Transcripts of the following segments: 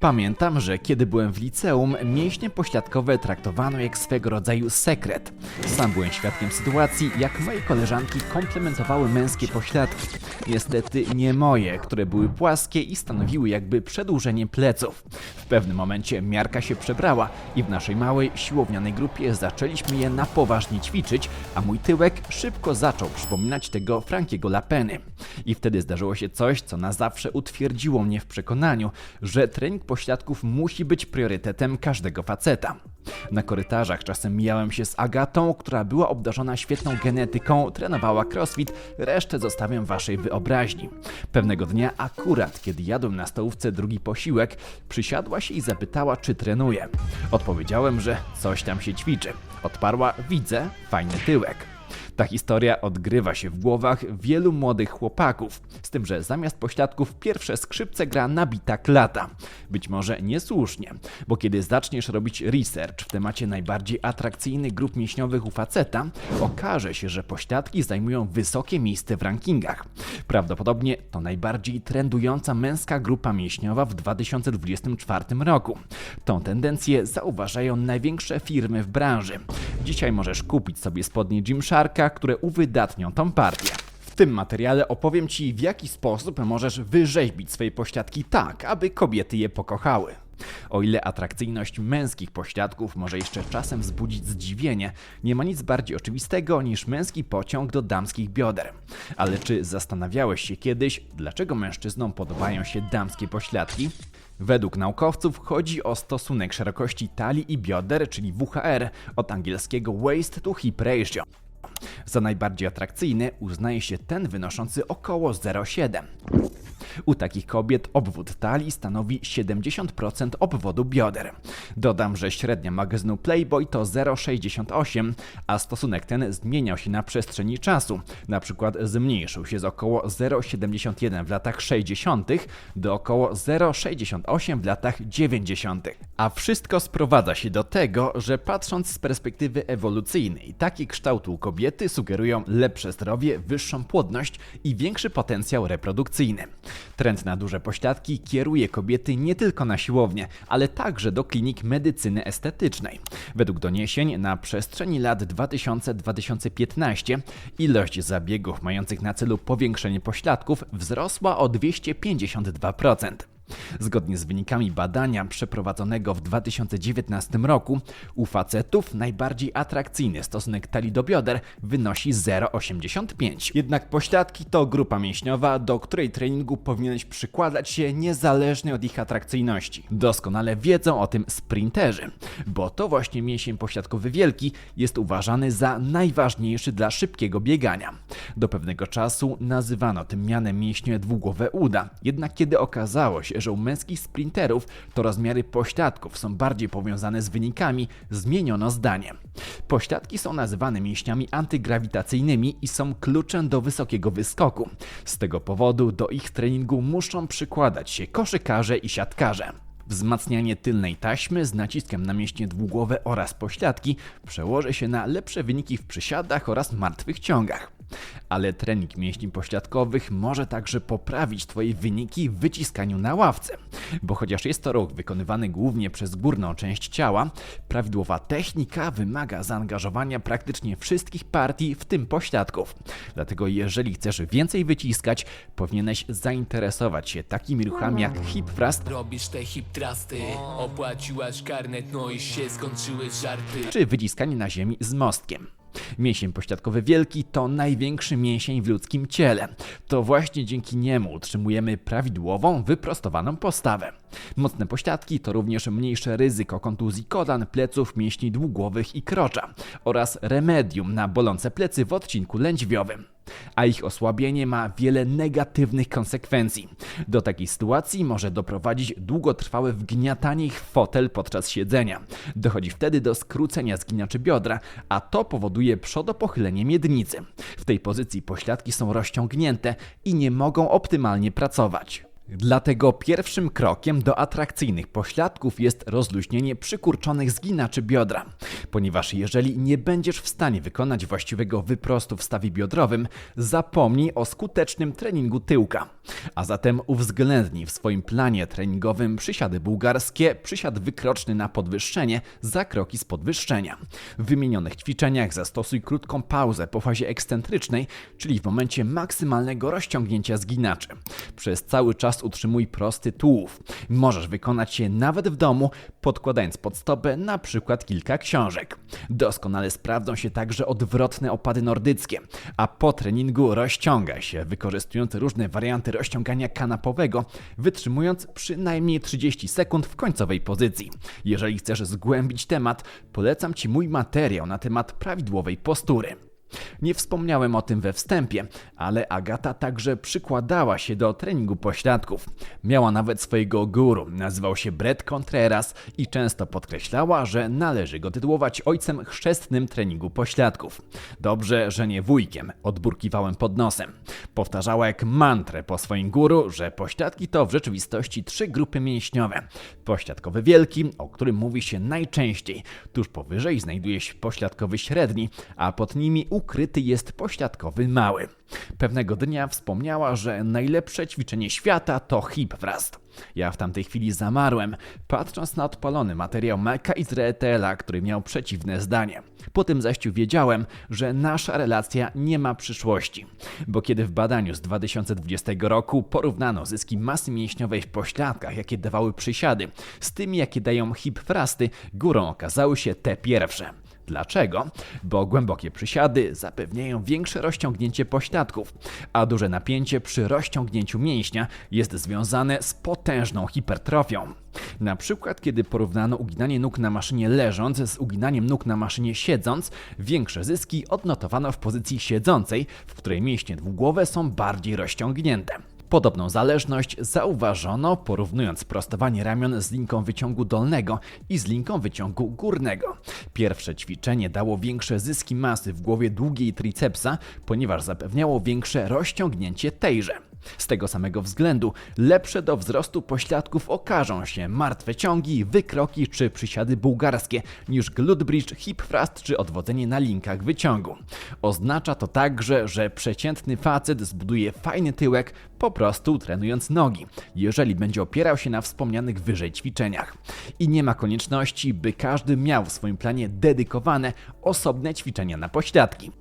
Pamiętam, że kiedy byłem w liceum, mięśnie pośladkowe traktowano jak swego rodzaju sekret. Sam byłem świadkiem sytuacji, jak moje koleżanki komplementowały męskie pośladki. Niestety nie moje, które były płaskie i stanowiły jakby przedłużenie pleców. W pewnym momencie miarka się przebrała i w naszej małej, siłownianej grupie zaczęliśmy je na poważnie ćwiczyć, a mój tyłek szybko zaczął przypominać tego Frankiego Lapeny. I wtedy zdarzyło się coś, co na zawsze utwierdziło mnie w przekonaniu, że trening pośladków musi być priorytetem każdego faceta. Na korytarzach czasem mijałem się z Agatą, która była obdarzona świetną genetyką, trenowała crossfit, resztę zostawiam waszej wyobraźni. Pewnego dnia, akurat kiedy jadłem na stołówce drugi posiłek, przysiadła się i zapytała, czy trenuję. Odpowiedziałem, że coś tam się ćwiczy. Odparła, widzę, fajny tyłek. Ta historia odgrywa się w głowach wielu młodych chłopaków, z tym, że zamiast pośladków pierwsze skrzypce gra nabita klata. Być może niesłusznie, bo kiedy zaczniesz robić research w temacie najbardziej atrakcyjnych grup mięśniowych u faceta, okaże się, że pośladki zajmują wysokie miejsce w rankingach. Prawdopodobnie to najbardziej trendująca męska grupa mięśniowa w 2024 roku. Tą tendencję zauważają największe firmy w branży. Dzisiaj możesz kupić sobie spodnie Gymsharka, które uwydatnią tą partię. W tym materiale opowiem Ci, w jaki sposób możesz wyrzeźbić swoje pośladki tak, aby kobiety je pokochały. O ile atrakcyjność męskich pośladków może jeszcze czasem wzbudzić zdziwienie, nie ma nic bardziej oczywistego niż męski pociąg do damskich bioder. Ale czy zastanawiałeś się kiedyś, dlaczego mężczyznom podobają się damskie pośladki? Według naukowców chodzi o stosunek szerokości talii i bioder, czyli WHR, od angielskiego waist to hip ratio. Za najbardziej atrakcyjny uznaje się ten wynoszący około 0,7. U takich kobiet obwód talii stanowi 70% obwodu bioder. Dodam, że średnia magazynu Playboy to 0,68, a stosunek ten zmieniał się na przestrzeni czasu. Na przykład zmniejszył się z około 0,71 w latach 60. do około 0,68 w latach 90. A wszystko sprowadza się do tego, że patrząc z perspektywy ewolucyjnej, taki kształt u kobiety sugerują lepsze zdrowie, wyższą płodność i większy potencjał reprodukcyjny. Trend na duże pośladki kieruje kobiety nie tylko na siłownię, ale także do klinik medycyny estetycznej. Według doniesień na przestrzeni lat 2000-2015 ilość zabiegów mających na celu powiększenie pośladków wzrosła o 252%. Zgodnie z wynikami badania przeprowadzonego w 2019 roku, u facetów najbardziej atrakcyjny stosunek talii do bioder wynosi 0,85. Jednak pośladki to grupa mięśniowa, do której treningu powinieneś przykładać się niezależnie od ich atrakcyjności. Doskonale wiedzą o tym sprinterzy, bo to właśnie mięsień pośladkowy wielki jest uważany za najważniejszy dla szybkiego biegania. Do pewnego czasu nazywano tym mianem mięśnie dwugłowe uda, jednak kiedy okazało się, że u męskich sprinterów to rozmiary pośladków są bardziej powiązane z wynikami, zmieniono zdanie. Pośladki są nazywane mięśniami antygrawitacyjnymi i są kluczem do wysokiego wyskoku. Z tego powodu do ich treningu muszą przykładać się koszykarze i siatkarze. Wzmacnianie tylnej taśmy z naciskiem na mięśnie dwugłowe oraz pośladki przełoży się na lepsze wyniki w przysiadach oraz martwych ciągach. Ale trening mięśni pośladkowych może także poprawić Twoje wyniki w wyciskaniu na ławce. Bo chociaż jest to ruch wykonywany głównie przez górną część ciała, prawidłowa technika wymaga zaangażowania praktycznie wszystkich partii, w tym pośladków. Dlatego jeżeli chcesz więcej wyciskać, powinieneś zainteresować się takimi ruchami jak hip thrust Robisz te hip trusty Opłaciłaś karnet, no i się skończyły żarty czy wyciskanie na ziemi z mostkiem. Mięsień pośladkowy wielki to największy mięsień w ludzkim ciele. To właśnie dzięki niemu utrzymujemy prawidłową, wyprostowaną postawę. Mocne pośladki to również mniejsze ryzyko kontuzji kolan, pleców, mięśni długłowych i krocza oraz remedium na bolące plecy w odcinku lędźwiowym a ich osłabienie ma wiele negatywnych konsekwencji. Do takiej sytuacji może doprowadzić długotrwałe wgniatanie ich w fotel podczas siedzenia. Dochodzi wtedy do skrócenia zginaczy biodra, a to powoduje przodopochylenie miednicy. W tej pozycji pośladki są rozciągnięte i nie mogą optymalnie pracować. Dlatego pierwszym krokiem do atrakcyjnych pośladków jest rozluźnienie przykurczonych zginaczy biodra. Ponieważ jeżeli nie będziesz w stanie wykonać właściwego wyprostu w stawie biodrowym, zapomnij o skutecznym treningu tyłka. A zatem uwzględnij w swoim planie treningowym przysiady bułgarskie, przysiad wykroczny na podwyższenie za kroki z podwyższenia. W wymienionych ćwiczeniach zastosuj krótką pauzę po fazie ekscentrycznej, czyli w momencie maksymalnego rozciągnięcia zginaczy. Przez cały czas utrzymuj prosty tułów. Możesz wykonać je nawet w domu, podkładając pod stopę na przykład kilka książek. Doskonale sprawdzą się także odwrotne opady nordyckie, a po treningu rozciągaj się, wykorzystując różne warianty rozciągania kanapowego, wytrzymując przynajmniej 30 sekund w końcowej pozycji. Jeżeli chcesz zgłębić temat, polecam Ci mój materiał na temat prawidłowej postury. Nie wspomniałem o tym we wstępie, ale Agata także przykładała się do treningu pośladków. Miała nawet swojego guru, nazywał się Brett Contreras i często podkreślała, że należy go tytułować ojcem chrzestnym treningu pośladków. Dobrze, że nie wujkiem, odburkiwałem pod nosem. Powtarzała jak mantrę po swoim guru, że pośladki to w rzeczywistości trzy grupy mięśniowe. Pośladkowy wielki, o którym mówi się najczęściej. Tuż powyżej znajduje się pośladkowy średni, a pod nimi ukryty jest pośladkowy mały. Pewnego dnia wspomniała, że najlepsze ćwiczenie świata to hip thrust. Ja w tamtej chwili zamarłem, patrząc na odpalony materiał Meka Izraela, który miał przeciwne zdanie. Po tym zaś wiedziałem, że nasza relacja nie ma przyszłości, bo kiedy w badaniu z 2020 roku porównano zyski masy mięśniowej w pośladkach, jakie dawały przysiady, z tymi, jakie dają hip thrusty, górą okazały się te pierwsze. Dlaczego? Bo głębokie przysiady zapewniają większe rozciągnięcie pośladków, a duże napięcie przy rozciągnięciu mięśnia jest związane z potężną hipertrofią. Na przykład, kiedy porównano uginanie nóg na maszynie leżąc z uginaniem nóg na maszynie siedząc, większe zyski odnotowano w pozycji siedzącej, w której mięśnie dwugłowe są bardziej rozciągnięte. Podobną zależność zauważono porównując prostowanie ramion z linką wyciągu dolnego i z linką wyciągu górnego. Pierwsze ćwiczenie dało większe zyski masy w głowie długiej tricepsa, ponieważ zapewniało większe rozciągnięcie tejże. Z tego samego względu lepsze do wzrostu pośladków okażą się martwe ciągi, wykroki czy przysiady bułgarskie niż glute bridge, hip thrust czy odwodzenie na linkach wyciągu. Oznacza to także, że przeciętny facet zbuduje fajny tyłek po prostu trenując nogi, jeżeli będzie opierał się na wspomnianych wyżej ćwiczeniach. I nie ma konieczności, by każdy miał w swoim planie dedykowane osobne ćwiczenia na pośladki.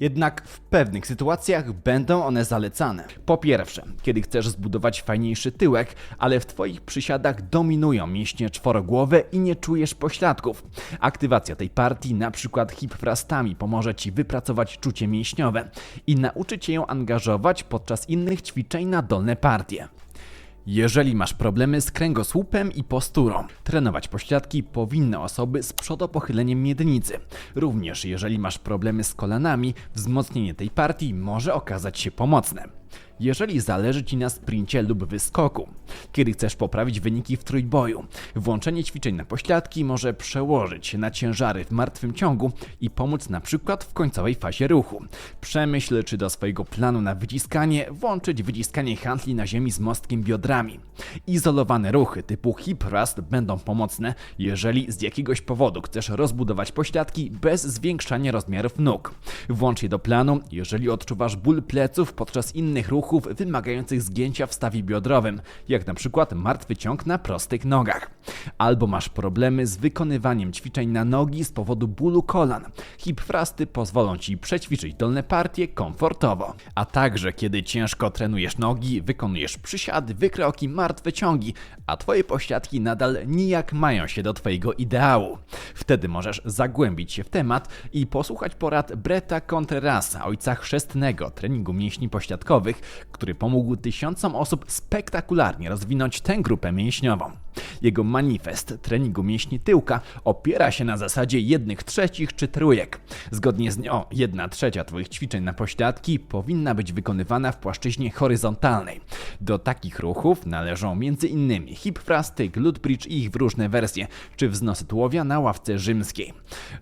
Jednak w pewnych sytuacjach będą one zalecane. Po pierwsze, kiedy chcesz zbudować fajniejszy tyłek, ale w Twoich przysiadach dominują mięśnie czworogłowe i nie czujesz pośladków. Aktywacja tej partii, na przykład hip thrustami, pomoże Ci wypracować czucie mięśniowe i nauczyć się ją angażować podczas innych ćwiczeń na dolne partie. Jeżeli masz problemy z kręgosłupem i posturą, trenować pośladki powinny osoby z przodopochyleniem miednicy. Również jeżeli masz problemy z kolanami, wzmocnienie tej partii może okazać się pomocne. Jeżeli zależy Ci na sprincie lub wyskoku, kiedy chcesz poprawić wyniki w trójboju, włączenie ćwiczeń na pośladki może przełożyć się na ciężary w martwym ciągu i pomóc na przykład w końcowej fazie ruchu. Przemyśl, czy do swojego planu na wyciskanie włączyć wyciskanie handli na ziemi z mostkiem biodrami. Izolowane ruchy typu hip thrust będą pomocne, jeżeli z jakiegoś powodu chcesz rozbudować pośladki bez zwiększania rozmiarów nóg. Włącz je do planu, jeżeli odczuwasz ból pleców podczas innych ruchów wymagających zgięcia w stawie biodrowym, jak na przykład martwy ciąg na prostych nogach. Albo masz problemy z wykonywaniem ćwiczeń na nogi z powodu bólu kolan. Hip pozwolą Ci przećwiczyć dolne partie komfortowo. A także kiedy ciężko trenujesz nogi, wykonujesz przysiady, wykroki, martwe ciągi, a Twoje pośladki nadal nijak mają się do Twojego ideału. Wtedy możesz zagłębić się w temat i posłuchać porad Bretta Contrerasa, ojca chrzestnego treningu mięśni pośladkowych, który pomógł tysiącom osób spektakularnie rozwinąć tę grupę mięśniową. Jego manifest treningu mięśni tyłka opiera się na zasadzie jednych trzecich czy trójek. Zgodnie z nią, jedna trzecia Twoich ćwiczeń na pośladki powinna być wykonywana w płaszczyźnie horyzontalnej. Do takich ruchów należą m.in. hip thrusty, glute bridge i ich różne wersje, czy wznosy tułowia na ławce rzymskiej.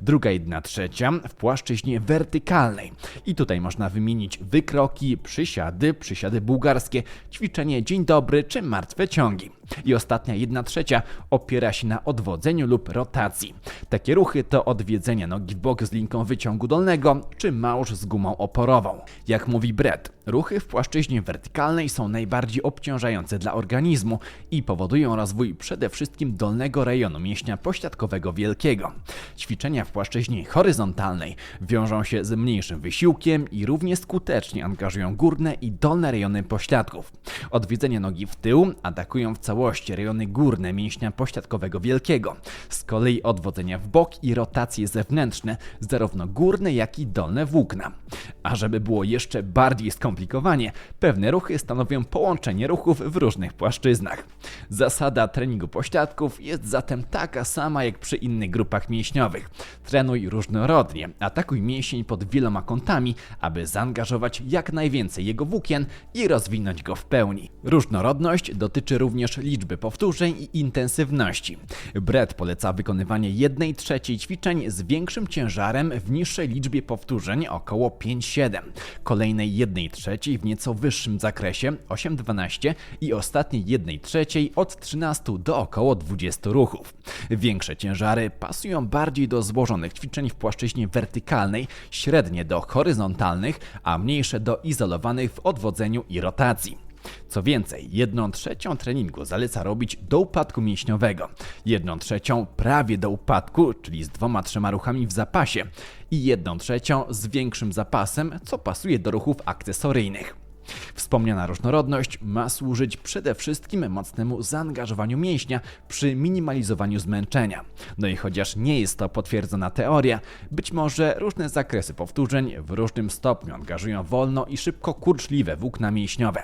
Druga jedna trzecia w płaszczyźnie wertykalnej. I tutaj można wymienić wykroki, przysiady, przysiady bułgarskie, ćwiczenie dzień dobry czy martwe ciągi. I ostatnia jedna trzecia opiera się na odwodzeniu lub rotacji. Takie ruchy to odwiedzenie nogi w bok z linką wyciągu dolnego, czy małż z gumą oporową. Jak mówi Brett, ruchy w płaszczyźnie wertykalnej są najbardziej obciążające dla organizmu i powodują rozwój przede wszystkim dolnego rejonu mięśnia pośladkowego wielkiego. Ćwiczenia w płaszczyźnie horyzontalnej wiążą się z mniejszym wysiłkiem i równie skutecznie angażują górne i dolne rejony pośladków. Odwiedzenie nogi w tył atakują w całości rejony górne mięśnia pośladkowego wielkiego. Z kolei odwodzenia w bok i rotacje zewnętrzne, zarówno górne jak i dolne włókna. A żeby było jeszcze bardziej skomplikowanie, pewne ruchy stanowią połączenie ruchów w różnych płaszczyznach. Zasada treningu pośladków jest zatem taka sama jak przy innych grupach mięśniowych. Trenuj różnorodnie, atakuj mięsień pod wieloma kątami, aby zaangażować jak najwięcej jego włókien i rozwinąć go w pełni. Różnorodność dotyczy również liczby powtórzeń i intensywności. Brett poleca wykonywanie 1 trzeciej ćwiczeń z większym ciężarem w niższej liczbie powtórzeń, około 5-7, kolejnej 1 trzeciej w nieco wyższym zakresie 8-12 i ostatniej 1 trzeciej od 13 do około 20 ruchów. Większe ciężary pasują bardziej do złożonych ćwiczeń w płaszczyźnie wertykalnej, średnie do horyzontalnych, a mniejsze do izolowanych w odwodzeniu i rotacji. Co więcej, jedną trzecią treningu zaleca robić do upadku mięśniowego, jedną trzecią prawie do upadku, czyli z dwoma trzema ruchami w zapasie i jedną trzecią z większym zapasem, co pasuje do ruchów akcesoryjnych. Wspomniana różnorodność ma służyć przede wszystkim mocnemu zaangażowaniu mięśnia przy minimalizowaniu zmęczenia. No i chociaż nie jest to potwierdzona teoria, być może różne zakresy powtórzeń w różnym stopniu angażują wolno i szybko kurczliwe włókna mięśniowe.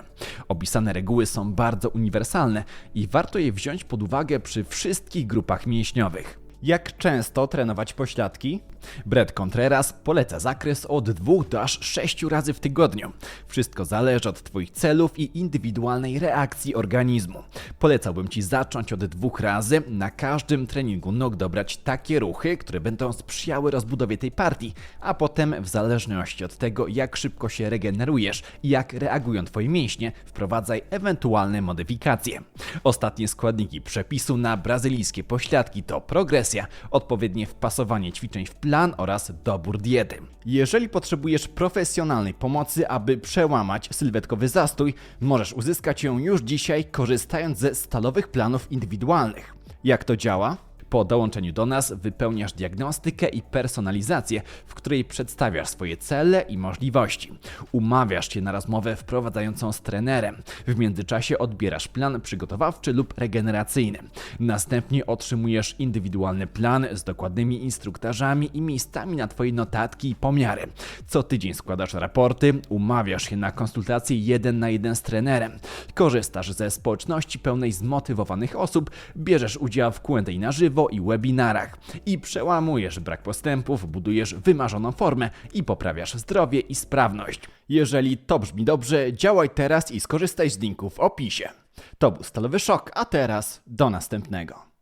Opisane reguły są bardzo uniwersalne i warto je wziąć pod uwagę przy wszystkich grupach mięśniowych. Jak często trenować pośladki? Brett Contreras poleca zakres od 2 do aż 6 razy w tygodniu. Wszystko zależy od Twoich celów i indywidualnej reakcji organizmu. Polecałbym Ci zacząć od dwóch razy, na każdym treningu nóg dobrać takie ruchy, które będą sprzyjały rozbudowie tej partii, a potem w zależności od tego, jak szybko się regenerujesz i jak reagują Twoje mięśnie, wprowadzaj ewentualne modyfikacje. Ostatnie składniki przepisu na brazylijskie pośladki to progresja, odpowiednie wpasowanie ćwiczeń w plan oraz dobór diety. Jeżeli potrzebujesz profesjonalnej pomocy, aby przełamać sylwetkowy zastój, możesz uzyskać ją już dzisiaj korzystając ze stalowych planów indywidualnych. Jak to działa? Po dołączeniu do nas wypełniasz diagnostykę i personalizację, w której przedstawiasz swoje cele i możliwości. Umawiasz się na rozmowę wprowadzającą z trenerem. W międzyczasie odbierasz plan przygotowawczy lub regeneracyjny. Następnie otrzymujesz indywidualny plan z dokładnymi instruktażami i miejscami na Twoje notatki i pomiary. Co tydzień składasz raporty, umawiasz się na konsultację jeden na jeden z trenerem. Korzystasz ze społeczności pełnej zmotywowanych osób, bierzesz udział w Q&A na żywo i webinarach i przełamujesz brak postępów, budujesz wymarzoną formę i poprawiasz zdrowie i sprawność. Jeżeli to brzmi dobrze, działaj teraz i skorzystaj z linku w opisie. To był Stalowy Szok, a teraz do następnego.